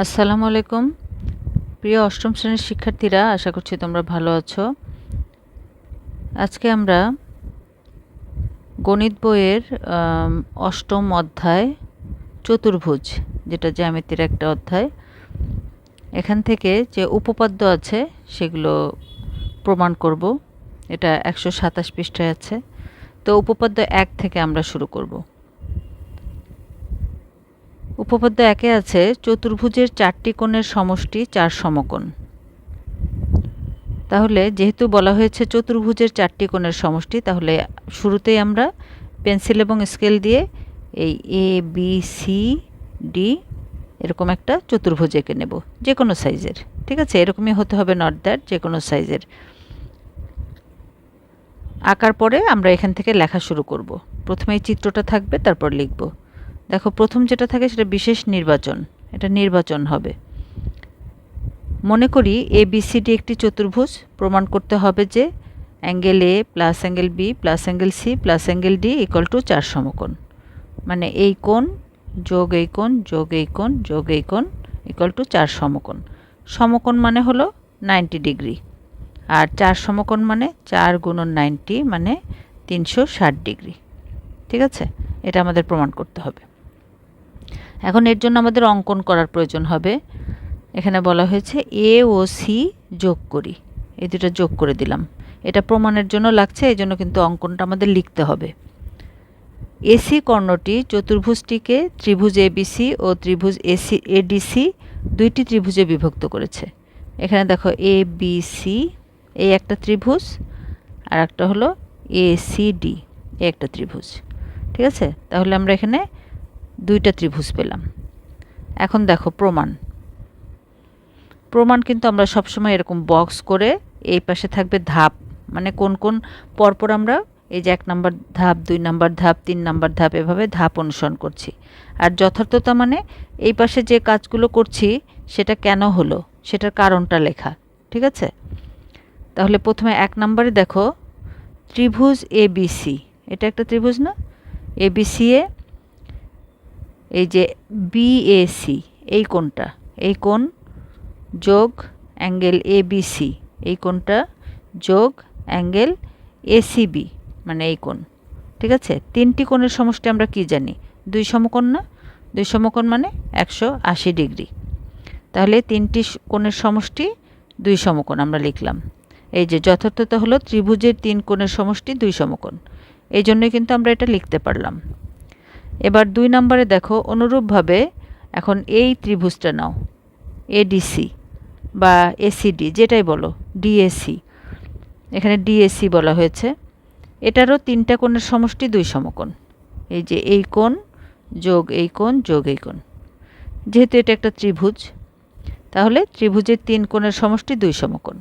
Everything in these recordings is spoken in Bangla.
আসসালামু আলাইকুম। প্রিয় অষ্টম শ্রেণির শিক্ষার্থীরা, আশা করছি তোমরা ভালো আছো। আজকে আমরা গণিত বইয়ের অষ্টম অধ্যায়, চতুর্ভুজ, যেটা জ্যামিতির একটা অধ্যায়। এখান থেকে যে উপপাদ্য আছে, সেগুলো প্রমাণ করব। এটা একশো সাতাশ পৃষ্ঠায় আছে। তো উপপাদ্য এক থেকে আমরা শুরু করব। উপপাদ্য একে আছে, চতুর্ভুজের চারটি কোণের সমষ্টি চার সমকোণ। তাহলে যেহেতু বলা হয়েছে চতুর্ভুজের চারটি কোণের সমষ্টি, তাহলে শুরুতেই আমরা পেন্সিল এবং স্কেল দিয়ে এই এ বি সি ডি এরকম একটা চতুর্ভুজ এঁকে নেব যে কোনো সাইজের। ঠিক আছে? এরকমই হতে হবে নট দ্যাট যে কোনো সাইজের। আঁকার পরে আমরা এখান থেকে লেখা শুরু করব। প্রথমে এই চিত্রটা থাকবে, তারপর লিখব। দেখো, প্রথম যেটা থাকে সেটা বিশেষ নির্বাচন। এটা নির্বাচন হবে। মনে করি এ বিসিডি একটি চতুর্ভুজ। প্রমাণ করতে হবে যে angle A plus angle B plus angle C plus angle D equal to চার সমকোণ। মানে এই কোণ যোগ এই কোণ, যোগ এই কোণ, যোগ এই কোণ ইকুয়াল টু চার সমকোণ। সমকোণ মানে হলো নাইনটি ডিগ্রি। আর চার সমকোণ মানে চার গুণন নাইনটি মানে তিনশো ষাট ডিগ্রি। ঠিক আছে? এটা আমাদের প্রমাণ করতে হবে। এখন এর জন্য আমাদের অঙ্কন করার প্রয়োজন হবে। এখানে বলা হয়েছে এ ও সি যোগ করি। এই দুটো যোগ করে দিলাম। এটা প্রমাণের জন্য লাগছে, এই জন্য কিন্তু অঙ্কনটা আমাদের লিখতে হবে। এসি কর্ণটি চতুর্ভুজটিকে ত্রিভুজ এবিসি ও ত্রিভুজ এসি এডিসি দুইটি ত্রিভুজে বিভক্ত করেছে। এখানে দেখো এ বি সি এই একটা ত্রিভুজ, আর একটা হলো এ ডি এই একটা ত্রিভুজ। ঠিক আছে? তাহলে আমরা এখানে দুইটা ত্রিভুজ পেলাম। এখন দেখো প্রমাণ। প্রমাণ কিন্তু আমরা সবসময় এরকম বক্স করে এই পাশে থাকবে ধাপ। মানে কোন কোন পরপর আমরা এই যে এক নাম্বার ধাপ, দুই নাম্বার ধাপ, তিন নাম্বার ধাপ এভাবে ধাপ অনুসরণ করছি। আর যথার্থতা মানে এই পাশে যে কাজগুলো করছি সেটা কেন হলো, সেটার কারণটা লেখা, ঠিক আছে? তাহলে প্রথমে এক নম্বরে দেখো ত্রিভুজ এ বিসি এটা একটা ত্রিভুজ না? এ বিসি এ এই যে বিএসি এই কোণটা, এই কোণ যোগ অ্যাঙ্গেল এ বিসি এই কোণটা যোগ অ্যাঙ্গেল এসিবি মানে এই কোণ, ঠিক আছে? তিনটি কোণের সমষ্টি আমরা কি জানি? দুই সমকোণ না? দুই সমকোণ মানে একশো আশি ডিগ্রি। তাহলে তিনটি কোণের সমষ্টি, দুই সমকোণ আমরা লিখলাম। এই যে যথার্থতা হলো ত্রিভুজের তিন কোণের সমষ্টি, দুই সমকোণ। এই জন্যই কিন্তু আমরা এটা লিখতে পারলাম। এবার দুই নম্বরে দেখো, অনুরূপভাবে এখন এই ত্রিভুজটা নাও এডিসি বা এসিডি যেটাই বলো ডিএসি এখানে ডিএসি বলা হয়েছে। এটারও তিনটা কোণের সমষ্টি, দুই সমকোণ। এই যে এই কোণ যোগ এই কোণ যোগ এই কোণ। যেহেতু এটা একটা ত্রিভুজ, তাহলে ত্রিভুজের তিন কোণের সমষ্টি, দুই সমকোণ।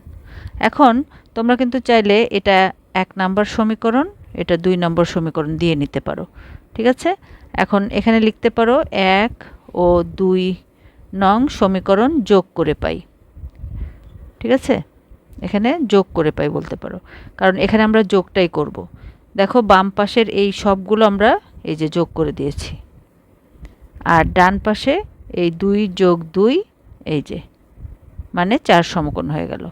এখন তোমরা কিন্তু চাইলে এটা এক নাম্বার সমীকরণ, এটা দুই নম্বর সমীকরণ দিয়ে নিতে পারো। ঠিক আছে? এখন এখানে লিখতে পারো এক ও দুই নং সমীকরণ যোগ করে পাই। ঠিক আছে? এখানে যোগ করে পাই বলতে পারো। কারণ এখানে আমরা যোগটাই করব। দেখো, বাম পাশের এই সবগুলো আমরা এই যে যোগ করে দিয়েছি। আর ডান পাশে এই দুই যোগ দুই, এই যে মানে চার সমকোণ হয়ে গেল।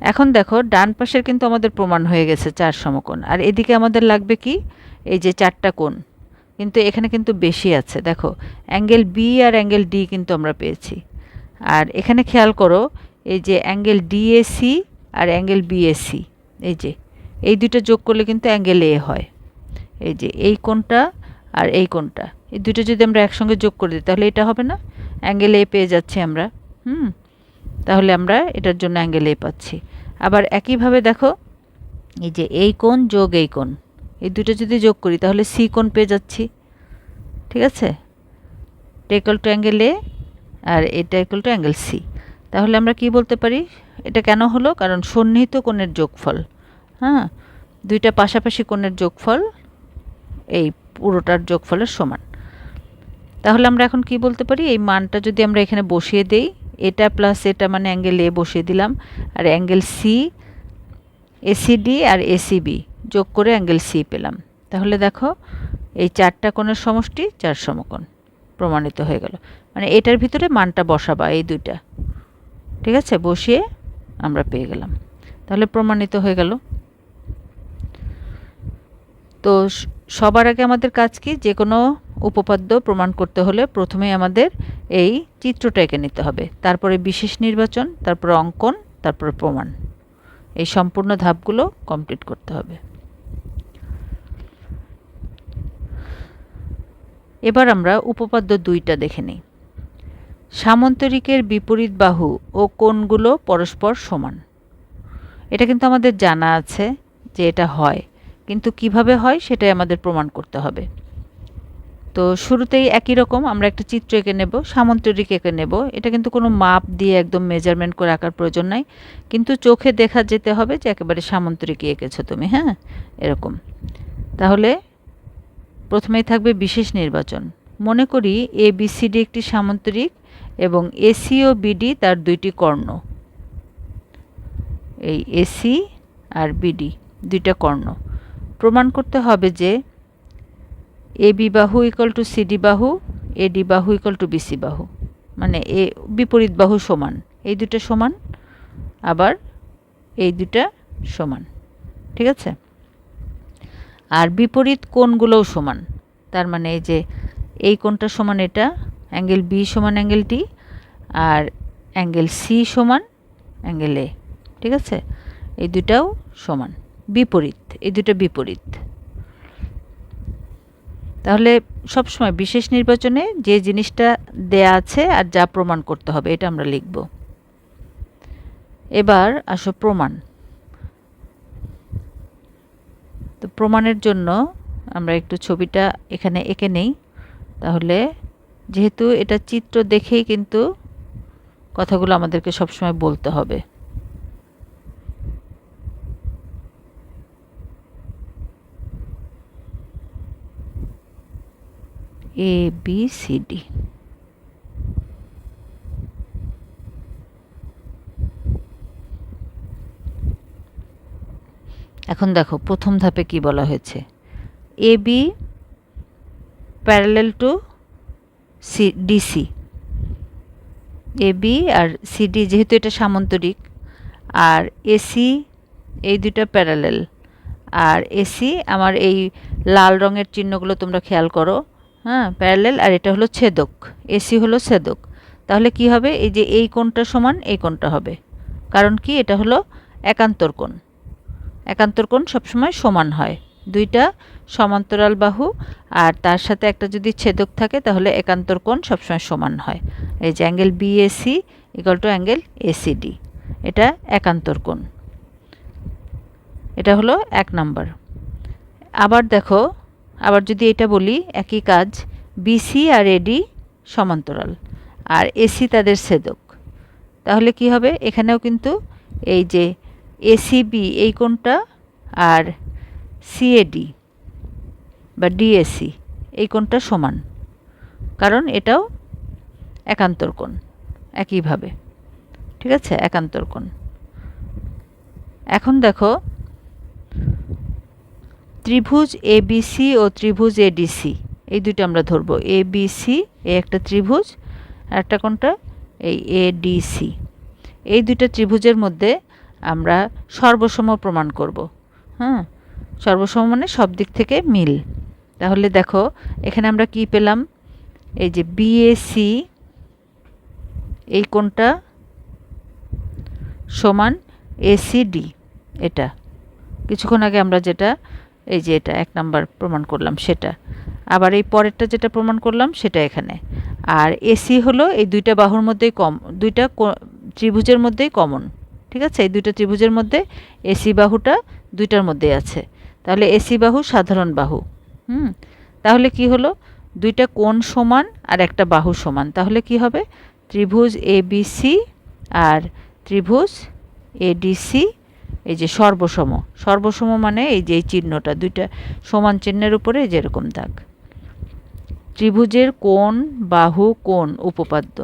এখন দেখো, ডান পাশের কিন্তু আমাদের প্রমাণ হয়ে গেছে চার সমকোণ। আর এদিকে আমাদের লাগবে কি? এই যে চারটা কোণ। কিন্তু এখানে কিন্তু বেশি আছে। দেখো, অ্যাঙ্গেল বি আর অ্যাঙ্গেল ডি কিন্তু আমরা পেয়েছি। আর এখানে খেয়াল করো, এই যে অ্যাঙ্গেল ডিএসি আর অ্যাঙ্গেল বিএসি এই যে, এই দুটো যোগ করলে কিন্তু অ্যাঙ্গেল এ হয়। এই যে, এই কোনটা আর এই কোনটা এই দুটো যদি আমরা একসঙ্গে যোগ করে দিই, তাহলে এটা হবে না? অ্যাঙ্গেল এ পেয়ে যাচ্ছি আমরা, হুম? তাহলে আমরা এটার জন্য অ্যাঙ্গেল এ পাচ্ছি। আবার একইভাবে দেখো, এই যে এই কোণ যোগ এই কোণ এই দুটো যদি যোগ করি, তাহলে সি কোণ পেয়ে যাচ্ছি? ঠিক আছে? টেকল টু অ্যাঙ্গেল এ আর এটা ইকুয়াল টু অ্যাঙ্গেল সি তাহলে আমরা কি বলতে পারি? এটা কেন হলো? কারণ সন্নিহিত কোণের যোগফল। হ্যাঁ? দুইটা পাশাপাশি কোণের যোগফল এই পুরোটার যোগফলের সমান। তাহলে আমরা এখন কি বলতে পারি? এই মানটা যদি আমরা এখানে বসিয়ে দেই, এটা প্লাস এটা মানে অ্যাঙ্গেল এ বসিয়ে দিলাম। আর অ্যাঙ্গেল সি এসিডি আর এসিবি যোগ করে অ্যাঙ্গেল সি পেলাম। তাহলে দেখো, এই চারটা কোণের সমষ্টি চার সমকোণ প্রমাণিত হয়ে গেল। মানে এটার ভিতরে মানটা বসাবা, এই দুইটা। ঠিক আছে? বসিয়ে আমরা পেয়ে গেলাম। তাহলে প্রমাণিত হয়ে গেল। তো সবার আগে আমাদের কাজ কি? যে কোনো উপপাদ্য প্রমাণ করতে হলে প্রথমে আমাদের এই চিত্রটা এঁকে নিতে হবে। তারপরে বিশেষ নির্বাচন, তারপরে অঙ্কন, তারপরে প্রমাণ। এই সম্পূর্ণ ধাপগুলো কমপ্লিট করতে হবে। এবার আমরা উপপাদ্য দুইটা দেখে নিই। সামন্তরিকের বিপরীত বাহু ও কোণগুলো পরস্পর সমান। এটা কিন্তু আমাদের জানা আছে যে এটা হয়, কিন্তু কীভাবে হয় সেটাই আমাদের প্রমাণ করতে হবে। তো শুরুতেই একই রকম, আমরা একটা চিত্র এঁকে নেব, সামন্তরিক এঁকে নেব। এটা কিন্তু কোনো মাপ দিয়ে একদম মেজারমেন্ট করে আঁকার প্রয়োজন নাই, কিন্তু চোখে দেখা যেতে হবে যে একেবারে সামন্তরিকই এঁকেছো তুমি হ্যাঁ? এরকম। তাহলে প্রথমেই থাকবে বিশেষ নির্বাচন। মনে করি এ বি সি ডি একটি সামন্তরিক এবং এসি ও বিডি তার দুইটি কর্ণ। এই এসি আর বিডি দুইটা কর্ণ। প্রমাণ করতে হবে যে এ বি বাহু ইকাল টু সিডি বাহু এডি বাহু ইকাল টু বিসি বাহু। মানে এ বিপরীত বাহু সমান। এই দুটো সমান, আবার এই দুটা সমান। ঠিক আছে? আর বিপরীত কোণগুলোও সমান। তার মানে এই যে এই কোণটা সমান এটা, অ্যাঙ্গেল বি সমান অ্যাঙ্গেল টি, আর অ্যাঙ্গেল সি সমান অ্যাঙ্গেল এ, ঠিক আছে? এই দুটাও সমান, বিপরীত, এই দুটো বিপরীত। তাহলে সবসময় বিশেষ নির্বাচনে যে জিনিসটা দেয়া আছে আর যা প্রমাণ করতে হবে, এটা আমরা লিখব। এবার আসো প্রমাণ। তো প্রমাণের জন্য আমরা একটু ছবিটা এখানে এঁকে নেই। তাহলে যেহেতু এটা চিত্র দেখেই কিন্তু কথাগুলো আমাদেরকে সবসময় বলতে হবে। এ বি সি ডি এখন দেখো, প্রথম ধাপে কি বলা হয়েছে? A B parallel to C DC A B R CD যেহেতু এটা সামন্তরিক, আর এসি এই দুটা প্যারালেল আর এসি আমার এই লাল রঙের চিহ্নগুলো তোমরা খেয়াল করো। হ্যাঁ প্যারালেল আর এটা হলো ছেদক। এসি হলো ছেদক। তাহলে কি হবে? এই যে এই কোণটা সমান, এই কোণটা হবে। কারণ কি? এটা হলো একান্তর কোণ। একান্তর কোণ সবসময় সমান হয়। দুইটা সমান্তরাল বাহু আর তার সাথে একটা যদি ছেদক থাকে তাহলে একান্তর কোণ সবসময় সমান হয়। এই যে angle BAC equal to angle ACD এটা একান্তর কোণ এটা হলো এক নাম্বার। আবার দেখো, আবার যদি এটা বলি, একই কাজ বিসি আর এডি সমান্তরাল আর এসি তাদের ছেদক। তাহলে কি হবে? এখানেও কিন্তু এই যে এসিবি এই কোণটা আর সিএডি বা ডিএসি এই কোণটা সমান? কারণ এটাও একান্তর কোণ একইভাবে ঠিক আছে? একান্তর কোণ। এখন দেখো, ত্রিভুজ এবিসি ও ত্রিভুজ এডিসি এই দুটো আমরা ধরবো। এবিসি এ একটা ত্রিভুজ, আর একটা কোনটা? এই এডিসি এই দুটো ত্রিভুজের মধ্যে আমরা সর্বসম প্রমাণ করব। হ্যাঁ সর্বসম মানে সব দিক থেকে মিল। তাহলে দেখো, এখানে আমরা কি পেলাম? এই যে বিএসি এই কোনটা সমান এসিডি এটা। কিছুক্ষণ আগে আমরা যেটা, এই যে এটা, এক নাম্বার প্রমাণ করলাম সেটা। আবার এই পরেরটা যেটা প্রমাণ করলাম সেটা এখানে। আর এসি হলো এই দুইটা বাহুর মধ্যেই কম, দুইটা ত্রিভুজের মধ্যেই কমন। ঠিক আছে? এই দুইটা ত্রিভুজের মধ্যে এসি বাহুটা দুইটার মধ্যেই আছে। তাহলে এসি বাহু, সাধারণ বাহু। হুম? তাহলে কি হলো? দুইটা কোণ সমান আর একটা বাহু সমান। তাহলে কি হবে? ত্রিভুজ এবিসি আর ত্রিভুজ এডিসি এই যে সর্বসম। সর্বসম মানে এই যে এই চিহ্নটা, দুইটা সমান চিহ্নের উপরে এই যে এরকম দাগ। ত্রিভুজের কোণ, বাহু, কোণ, উপপাদ্য।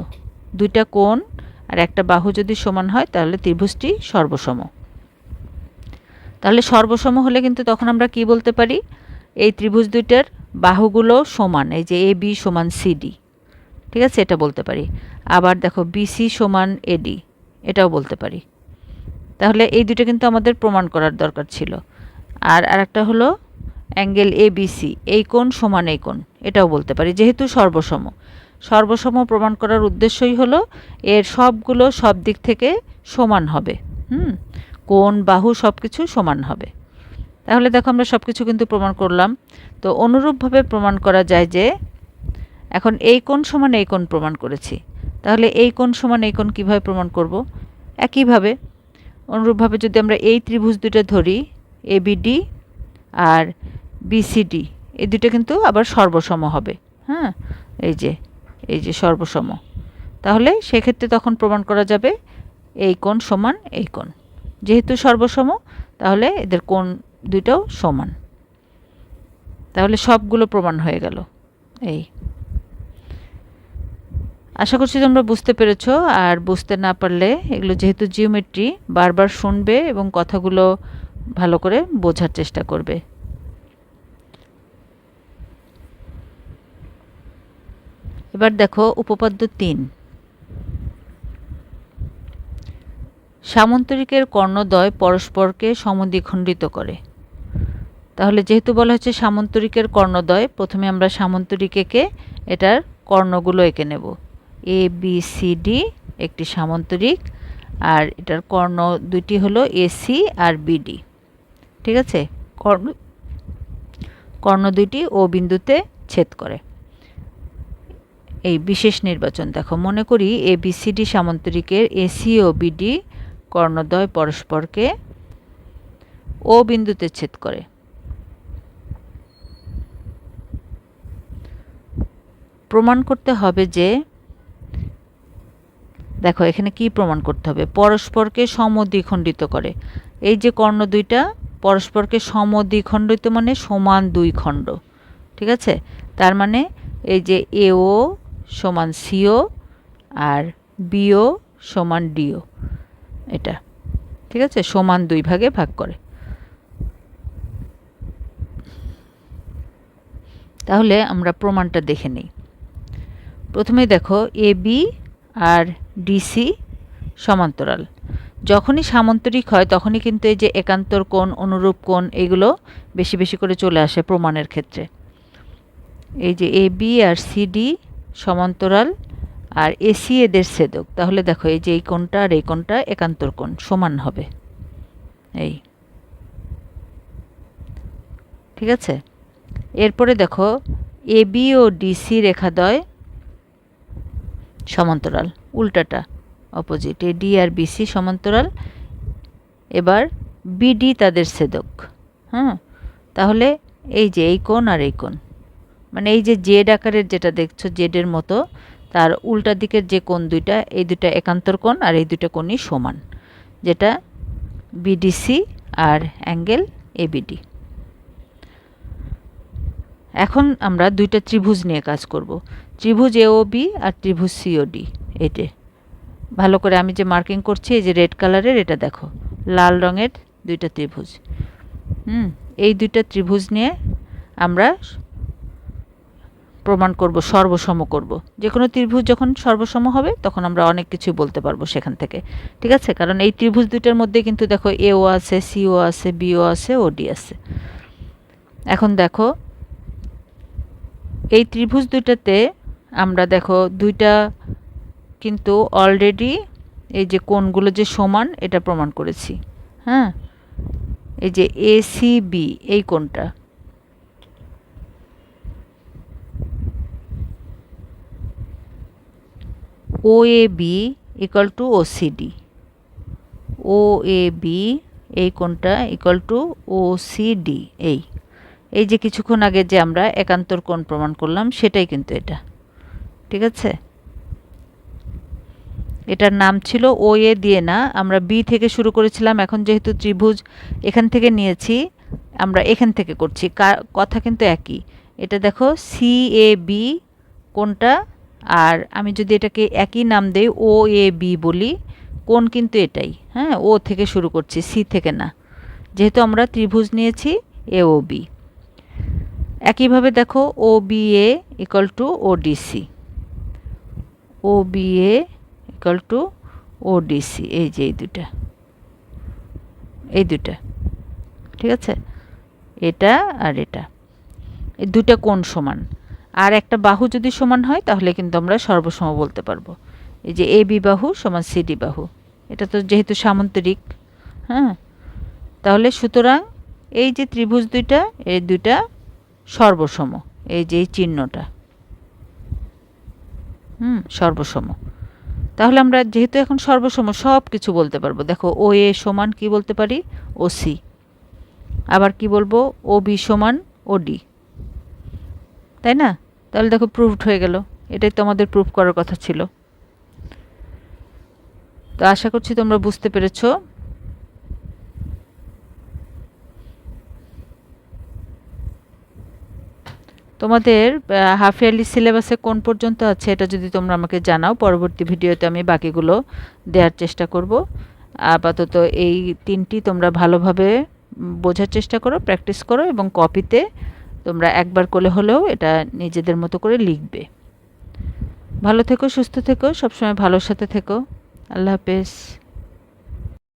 দুইটা কোণ আর একটা বাহু যদি সমান হয়, তাহলে ত্রিভুজটি সর্বসম। তাহলে সর্বসম হলে কিন্তু তখন আমরা কি বলতে পারি? এই ত্রিভুজ দুইটার বাহুগুলো সমান, এই যে এ বি সমান সিডি ঠিক আছে? এটা বলতে পারি। আবার দেখো বিসি সমান এডি এটাও বলতে পারি। তাহলে এই দুটো কিন্তু আমাদের প্রমাণ করার দরকার ছিল। আর আরেকটা হলো অ্যাঙ্গেল এ বিসি এই কোণ সমান এই কোণ, এটাও বলতে পারি, যেহেতু সর্বসম। সর্বসম প্রমাণ করার উদ্দেশ্যই হলো, এর সবগুলো সব দিক থেকে সমান হবে। হুম? কোন বাহু সব কিছু সমান হবে। তাহলে দেখো আমরা সব কিছু কিন্তু প্রমাণ করলাম। তো অনুরূপভাবে প্রমাণ করা যায় যে, এখন এই কোণ সমান এই কোণ প্রমাণ করেছি। তাহলে এই কোণ সমান এই কোণ কীভাবে প্রমাণ করব? একইভাবে, অনুরূপভাবে যদি আমরা এই ত্রিভুজ দুটো ধরি এবিডি আর বিসিডি এই দুটো কিন্তু আবার সর্বসম হবে। হ্যাঁ এই যে এই যে সর্বসম। তাহলে সেক্ষেত্রে তখন প্রমাণ করা যাবে এই কোণ সমান এই কোণ। যেহেতু সর্বসম, তাহলে এদের কোণ দুইটাও সমান। তাহলে সবগুলো প্রমাণ হয়ে গেল। এই। আশা করছি তোমরা বুঝতে পেরেছ, আর বুঝতে না পারলে এগুলো যেহেতু জিওমেট্রি বারবার শুনবে এবং কথাগুলো ভালো করে বোঝার চেষ্টা করবে। এবার দেখো উপপাদ্য তিন। সামন্তরিকের কর্ণদ্বয় পরস্পরকে সমদ্বিখণ্ডিত করে। তাহলে যেহেতু বলা হচ্ছে সামন্তরিকের কর্ণদ্বয়, প্রথমে আমরা সামন্তরিকেকে এটার কর্ণগুলো এঁকে নেব। এ বি সি ডি একটি সামন্তরিক, আর এটার কর্ণ দুইটি হলো এসি আর বিডি ঠিক আছে? কর্ণ কর্ণ দুইটি ও বিন্দুতে ছেদ করে। এই বিশেষ নির্বাচন, দেখো, মনে করি এ বিসিডি সামন্তরিকের এসি ও বিডি কর্ণদ্বয় পরস্পরকে ও বিন্দুতে ছেদ করে। প্রমাণ করতে হবে যে, দেখো, এখানে কি প্রমাণ করতে হবে? পরস্পরকে সমদ্বিখণ্ডিত করে। এই যে কর্ণ দুইটা, পরস্পরকে সমদ্বিখণ্ডিত মানে সমান দুই খণ্ড, ঠিক আছে? তার মানে এই যে এও সমান সিও আর বিও সমান ডিও। এটা, ঠিক আছে? সমান দুই ভাগে ভাগ করে। তাহলে আমরা প্রমাণটা দেখে নিই। প্রথমে দেখো এ বি আর ডিসি সমান্তরাল। যখনই সামান্তরিক হয়, তখনই কিন্তু এই যে একান্তর কোণ, অনুরূপ কোণ, এগুলো বেশি বেশি করে চলে আসে প্রমাণের ক্ষেত্রে। এই যে এ বি আর সিডি সমান্তরাল আর এসি এদের ছেদক। তাহলে দেখো এই যে এই কোণটা আর এই কোণটা একান্তর কোণ, সমান হবে। এই। ঠিক আছে? এরপরে দেখো এ বি ও ডিসি রেখাদ্বয় সমান্তরাল, উল্টাটা অপোজিট এ ডি আর বিসি সমান্তরাল। এবার বিডি তাদের ছেদক। হ্যাঁ তাহলে এই যে এই কোণ আর এই কোণ। মানে এই যে জেড আকারের যেটা দেখছ, জেডের মতো, তার উল্টা দিকের যে কোণ দুইটা, এই দুইটা একান্তর কোণ আর এই দুইটা কোণই সমান, যেটা বিডিসি আর অ্যাঙ্গেল এবিডি। এখন আমরা দুইটা ত্রিভুজ নিয়ে কাজ করব, ত্রিভুজ এও বি আর ত্রিভুজ সিও ডি এটে ভালো করে আমি যে মার্কিং করছি, এই যে রেড কালারের, এটা দেখো, লাল রঙের দুইটা ত্রিভুজ। হুম, এই দুইটা ত্রিভুজ নিয়ে আমরা প্রমাণ করব, সর্বসম করব। যে কোনো ত্রিভুজ যখন সর্বসম হবে, তখন আমরা অনেক কিছু বলতে পারব সেখান থেকে। ঠিক আছে? কারণ এই ত্রিভুজ দুইটার মধ্যে কিন্তু দেখো এও আছে সিও আছে বিও আছে ওডি আছে। এখন দেখো, এই ত্রিভুজ দুইটাতে আমরা দেখো দুইটা কিন্তু অলরেডি এই যে কোণগুলো যে সমান, এটা প্রমাণ করেছি। হ্যাঁ? এই যে এসিবি এই কোণটা। O A B equal to O CD O A B এই কোণটা ইকাল টু ও সিডি এই। এই যে কিছুক্ষণ আগে যে আমরা একান্তর কোণ প্রমাণ করলাম, সেটাই কিন্তু এটা। ঠিক আছে? এটার নাম ছিল ও এ দিয়ে না, আমরা বি থেকে শুরু করেছিলাম, এখন যেহেতু ত্রিভুজ এখান থেকে নিয়েছি, আমরা এখান থেকে করছি। কথা কিন্তু একই। এটা দেখো সি এ বি কোনটা আর আমি যদি এটাকে একই নাম দেই ও এ বি বলি কোন কিন্তু এটাই হ্যাঁ? ও থেকে শুরু করছি সি থেকে না। যেহেতু আমরা ত্রিভুজ নিয়েছি এ ও বি একইভাবে দেখো O B A equal to O DC O B A equal to O DC এই যে এই দুটা। এই দুটা, ঠিক আছে? এটা আর এটা। এই দুটা কোণ সমান। আর একটা বাহু যদি সমান হয়, তাহলে কিন্তু আমরা সর্বসম বলতে পারব। এই যে এ বি বাহু সমান সিডি বাহু। এটা তো যেহেতু সামান্তরিক হ্যাঁ? তাহলে সুতরাং এই যে ত্রিভুজ দুইটা, এই দুইটা সর্বসম, এই যে চিহ্নটা। হুম, সর্বসম। তাহলে আমরা যেহেতু এখন সর্বসম, সব কিছু বলতে পারব। দেখো, ও এ সমান কি বলতে পারি? O C. আবার কি বলব? ও বি সমান ও ডি। তাই না? তাহলে দেখো প্রুভড হয়ে গেল। এটাই তো আমাদের প্রুভ করার কথা ছিল। তো আশা করছি তোমরা বুঝতে পেরেছ। তোমাদের হাফ ইয়ারলি সিলেবাসে কোন পর্যন্ত আছে এটা যদি তোমরা আমাকে জানাও, পরবর্তী ভিডিওতে আমি বাকিগুলো দেওয়ার চেষ্টা করব। আপাতত এই তিনটি তোমরা ভালোভাবে বোঝার চেষ্টা করো প্র্যাকটিস করো এবং কপিতে তোমরা একবার কোলে হলেও এটা নিজেদের মতো করে লিখবে। ভালো থেকো, সুস্থ থেকো, সবসময় ভালোর সাথে থেকো। আল্লাহ হাফেজ।